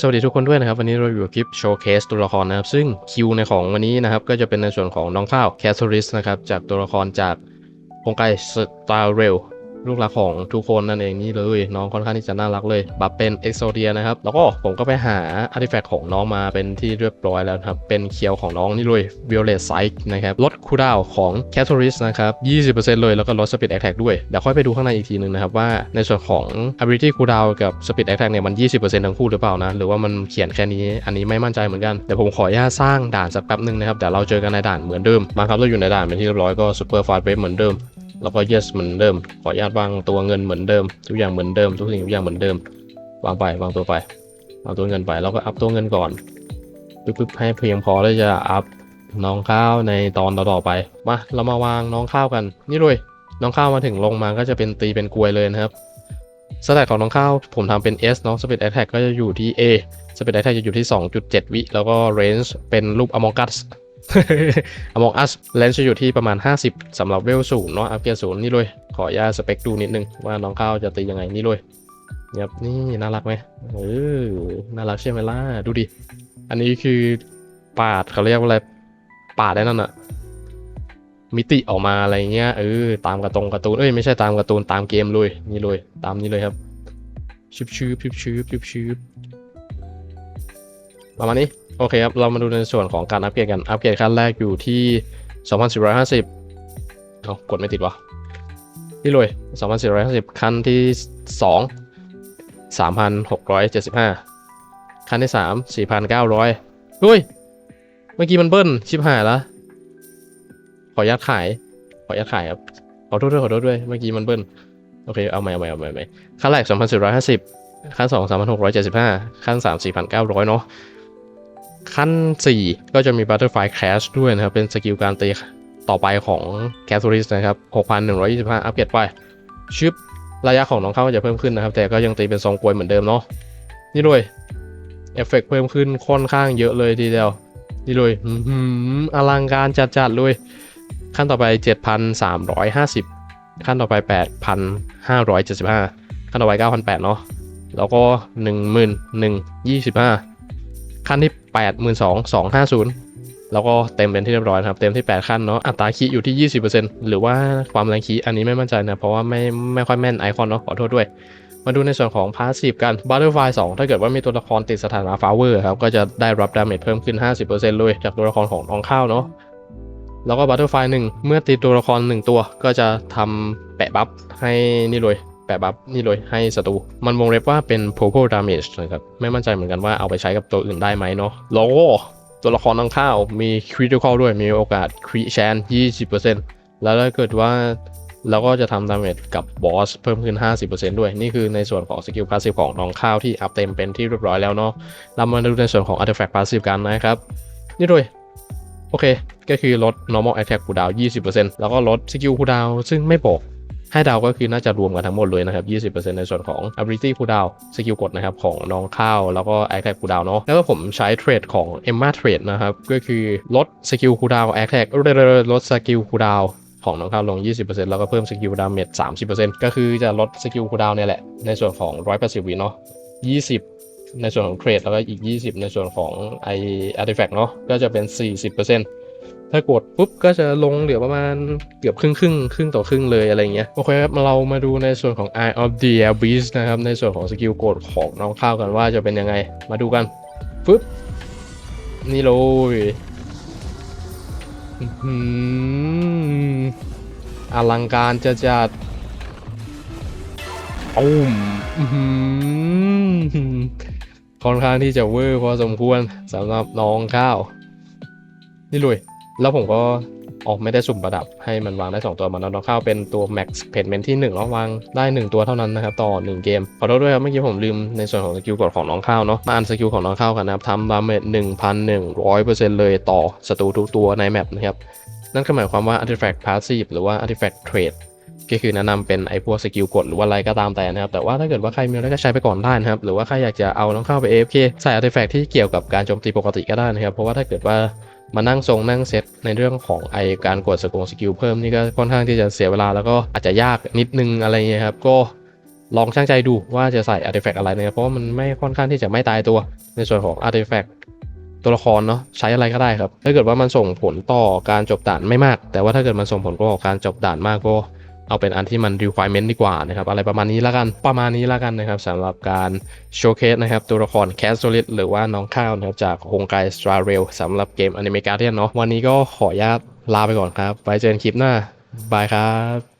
สวัสดีทุกคนด้วยนะครับ วันนี้เราอยู่กับคลิปโชว์เคสตัวละครนะครับ ซึ่งคิวในของวันนี้นะครับ ก็จะเป็นในส่วนของน้องข้าวแคสโ o ริสนะครับ จากตัวละครจากโครงการสตาร์เรล ลูกรักของทุกคนนั่นเองนี่เลย น้องค่อนข้างที่จะน่ารักเลย บัฟเป็นเอ็กโซเดียนะครับ แล้วก็ผมก็ไปหาอาร์ติแฟกต์ของน้องมาเป็นที่เรียบร้อยแล้วครับ เป็นเคียวของน้องนี่เลย Violet Sight นะครับลดคูดาวของ c a t a l y s t นะครับ 20%เลยแล้วก็ลด Speed Attack ด้วย เดี๋ยวค่อยไปดูข้างในอีกทีนึงนะครับว่าในส่วนของ Ability Cooldown กับ Speed Attack เนี่ยมัน 20%ทั้งคู่หรือเปล่านะหรือว่ามันเขียนแค่นี้อันนี้ไม่มั่นใจเหมือนกันเดี๋ยวผมขออนุญาตสร้างด่านสักแป๊บนึงนะครับเดี๋ยวเราเจอกันในด่านเหมือนเดิมมาครับเราอยู่ในด่านเป็นที่เรียบร้อยก็ Super Fast Wave เหมือนเดิม แล้วก็ yes เหมือนเดิม ขออนุญาตวางตัวเงินเหมือนเดิม ทุกอย่างเหมือนเดิม ทุกสิ่งทุกอย่างเหมือนเดิม วางไป วางตัวไปวางตัวเงินไป แล้วก็อัพตัวเงินก่อน ปึ๊บปึ๊บให้เพียงพอที่จะอัพน้องข้าวในตอนต่อๆไป มา เรามาวางน้องข้าวกัน นี่เลย น้องข้าวมาถึงลงมาก็จะเป็นตีเป็นกลวยเลยนะครับสแตทของน้องข้าวผมทำเป็น S เนาะ Speed Attack ก็จะอยู่ที่ A Speed Attack จะอยู่ที่ 2.7 วิ แล้วก็ Range เป็นรูป Among Us Among Us Range จะอยู่ที่ประมาณ 50สำหรับเวลศูนย์เนาะอัพเกียร์ศูนย์นี่เลยขออนุญาตสเปคดูนิดนึง ว่าน้องข้าวจะตียังไงนี่เลยครับนี่น่ารักไหมเออน่ารักใช่ไหมล่ะดูดิ อันนี้คือปาดเขาเรียกว่าอะไรปาดได้นั่นอะมิติออกมาอะไรเงี้ยเออตามกระตรงการ์ตูนเอ้ยไม่ใช่ตามการ์ตูนตามเกมเลยนี่เลย ตามนี้เลยครับชืบชืบชืบชืบชืบชืบประมาณนี้ โอเคครับ เรามาดูในส่วนของการอัปเกรดกัน อัปเกรดขั้นแรกอยู่ที่ 2450เอากดไม่ติดวะนี่เลย2450 ขั้นที่ 2 3,675 ขั้นที่ 3 4,900 เฮ้ย เมื่อกี้มันเบิ้ลชิบหายแล้วขออนุญาตขาย ขออนุญาตขายครับ ขอโทษด้วยขอโทษด้วย เมื่อกี้มันเบิ้ล โอเค เอาใหม่เอาใหม่เอาใหม่เอาใหม่ขั้นแรก2,450 ขั้น 2 3,675 ขั้น 3 4,900 เนาะ ขั้น 4 ก็จะมี Butterfly Crash ด้วยนะครับ เป็นสกิลการตีต่อไปของ c a t h o r i s นะครับ 6,125 อัปเกรดไปชึบระยะของน้องเข้าจะเพิ่มขึ้นนะครับ แต่ก็ยังตีเป็นทรงกลวยเหมือนเดิมเนาะนี่ด้วยเอฟเฟกเพิ่มขึ้นค่อนข้างเยอะเลยทีเดียว นี่เลยอื้อหืออลังการจัดๆเลย ขั้นต่อไป 7,350 ขั้นต่อไป 8,575 ขั้นต่อไป 9,800 เนาะแล้วก็ 11,025 ขั้นที่ 82,250 แล้วก็เต็มเป็นที่เรียบร้อยครับ เต็มที่ 8 ขั้นเนาะ อัตราคีย์อยู่ที่ 20%หรือว่าความแรงคีย์อันนี้ไม่มั่นใจนะ เพราะว่าไม่ไม่ค่อยแม่นไอคอนเนาะ ขอโทษด้วย มาดูในส่วนของพาสซีฟกัน Butterfly 2 ถ้าเกิดว่ามีตัวละครติดสถานะฟาเวอร์ครับ ก็จะได้รับดาเมจเพิ่มขึ้น 50%เลยจากตัวละครของน้องข้าวเนาะแล้วก็ Butterfly 1เมื่อตีตัวละคร 1 ตัวก็จะทำแปะบัฟให้นี่เลย แปะบัฟนี่เลยให้ศัตรู มันวงเล็บว่าเป็น purple damage นะครับ ไม่มั่นใจเหมือนกันว่าเอาไปใช้กับตัวอื่นได้ไหมเนาะแล้วก็ตัวละครน้องข้าวมี critical ด้วยมีโอกาส crit chance 20%แล้วถ้าเกิดว่าแล้วก็จะทำดาเมจกับบอสเพิ่มขึ้น 50%ด้วย นี่คือในส่วนของสกิลพาสซีฟของน้องข้าวที่อัพเต็มเป็นที่เรียบร้อยแล้วเนาะเรามาดูในส่วนของ Artifact Passive กันนะครับ นี่ด้วยโอเค ก็คือลด normal attack cooldown 20%แล้วก็ลดสกิล cooldown ซึ่งไม่บอก ให้เดาก็คือน่าจะรวมกันทั้งหมดเลยนะครับ 20%ในส่วนของ ability cooldown สกิลกดนะครับของน้องข้าว แล้วก็ attack cooldown เนาะแล้วก็ผมใช้เทรดของ Emma Trade นะครับ ก็คือลดสกิล cooldown attack ลดสกิล cooldown ของน้องข้าวลง 20%แล้วก็เพิ่มสกิลดาเมจ30%ก็คือจะลดสกิลคูดาวเนี่ยแหละ ในส่วนของ 180 วิเนาะ20 ในส่วนของเทรดแล้วก็อีก 20 ในส่วนของไออาร์ติแฟกต์เนาะก็จะเป็น 40% ถ้ากดปุ๊บก็จะลงเหลือประมาณเกือบครึ่งครึ่งครึ่งต่อครึ่งเลยอะไรเงี้ยโอเคครับเรามาดูในส่วนของ Eye of the Abyss นะครับ ในส่วนของสกิลกดของน้องข้าวกันว่าจะเป็นยังไงมาดูกันปุ๊บนี่เลยอื้อลังการจะจัดอุ้มอื้อหือค่อนข้างที่จะเวอร์พอสมควรสำหรับน้องข้าว นี่เลย แล้วผมก็ออกไม่ได้สุ่มประดับให้มันวางได้ 2 ตัวมันน้องข้าเป็นตัว Max Payment ที่1แล้ววางได้ 1 ตัวเท่านั้นนะครับต่อ 1 เกม ขอโทษด้วยครับเมื่อกี้ผมลืมในส่วนของสกิลกดของน้องข้าวเนาะมาอ่านสกิลของน้องข้าวกันนะครับทำดาเมจ1,100%เลยต่อศัตรูทุกตัวในแมปนะครับนั่นก็หมายความว่า Artifact Passive หรือว่า Artifact Trade ก็คือแนะนำเป็นไอ้พวกสกิลกดหรือว่าอะไรก็ตามแต่นะครับ แต่ว่าถ้าเกิดว่าใครมีอะไรก็ใช้ไปก่อนได้นะครับ หรือว่าใครอยากจะเอาน้องเข้าไป AFK ใส่ Artifact ที่เกี่ยวกับการโจมตีปกติก็ได้นะครับ เพราะว่าถ้าเกิดว่า มานั่งทรงนั่งเซตในเรื่องของไอการกดสกงสกิลเพิ่มนี่ก็ค่อนข้างที่จะเสียเวลาแล้วก็อาจจะยากนิดนึงอะไรเงี้ยครับก็ลองช่างใจดูว่าจะใส่อาร์ติแฟกต์อะไรเนี่ยเพราะมันไม่ค่อนข้างที่จะไม่ตายตัวในส่วนของอาร์ติแฟกต์ตัวละครเนาะใช้อะไรก็ได้ครับ ถ้าเกิดว่ามันส่งผลต่อการจบด่านไม่มาก แต่ว่าถ้าเกิดมันส่งผลต่อการจบด่านมากก็ เอาเป็นอันที่มัน requirement ดีกว่านะครับ อะไรประมาณนี้ละกันประมาณนี้ละกันนะครับสำหรับการโชว์เคสนะครับ ตัวละครแคสโซลิดหรือว่าน้องข้าวนะครับ จากโฮงไกสตราเรลสำหรับเกมอนิเมกาเดียนเนาะวันนี้ก็ขออนุญาตลาไปก่อนครับไว้เจอกันคลิปหน้าบายครับ